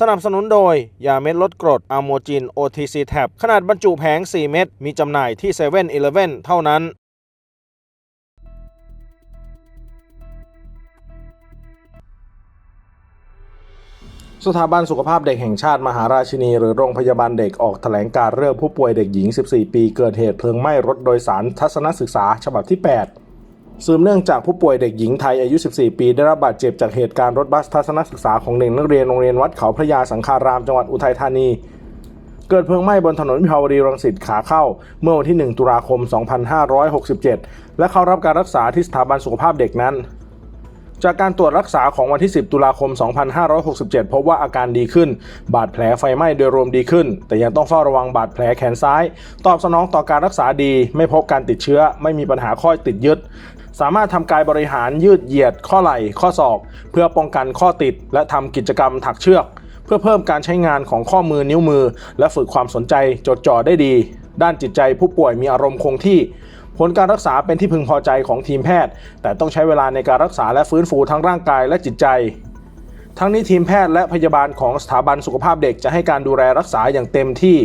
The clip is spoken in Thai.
สนับสนุนโดย ยาเม็ดลดกรดอะโมจิน OTC Tab ขนาดบรรจุแผง 4 เม็ด มีจำหน่ายที่7 e เ e ่ e อเท่านั้น สถาบันสุขภาพเด็กแห่งชาติมหาราชินี หรือโรงพยาบาลเด็กออกแถลงการเรื่องผู้ป่วยเด็กหญิง 14 ปี เกิดเหตุเพลิงไหม้รถโดยสารทัศนศึกษาฉบับที่ 8 สืบเนื่องจากผู้ป่วยเด็กหญิงไทยอายุ 14 ปี ได้รับบาดเจ็บจากเหตุการณ์รถบัสทัศนศึกษาของเด็กนักเรียนโรงเรียนวัดเขาพระยาสังคารามจังหวัดอุทัยธานี เกิดเพลิงไหม้บนถนนวิภาวดีรังสิตขาเข้า เมื่อวันที่ 1 ตุลาคม 2567 และเข้ารับการรักษาที่สถาบันสุขภาพเด็กนั้น จากการตรวจรักษาของวันที่ 10 ตุลาคม 2567 พบว่าอาการดีขึ้น บาดแผลไฟไหม้โดยรวมดีขึ้น แต่ยังต้องเฝ้าระวังบาดแผลแขนซ้าย ตอบสนองต่อการรักษาดี ไม่พบการติดเชื้อ ไม่มีปัญหาข้อติดยึด สามารถทำกายบริหารยืดเหยียด ข้อไหล่ ข้อศอก เพื่อป้องกันข้อติด และทำกิจกรรมถักเชือก เพื่อเพิ่มการใช้งานของข้อมือนิ้วมือ และฝึกความสนใจจดจ่อได้ดี ด้านจิตใจผู้ป่วยมีอารมณ์คงที่ ผลการรักษาเป็นที่พึงพอใจของทีมแพทย์ แต่ต้องใช้เวลาในการรักษาและฟื้นฟูทั้งร่างกายและจิตใจ ทั้งนี้ทีมแพทย์และพยาบาลของสถาบันสุขภาพเด็กจะให้การดูแลรักษาอย่างเต็มที่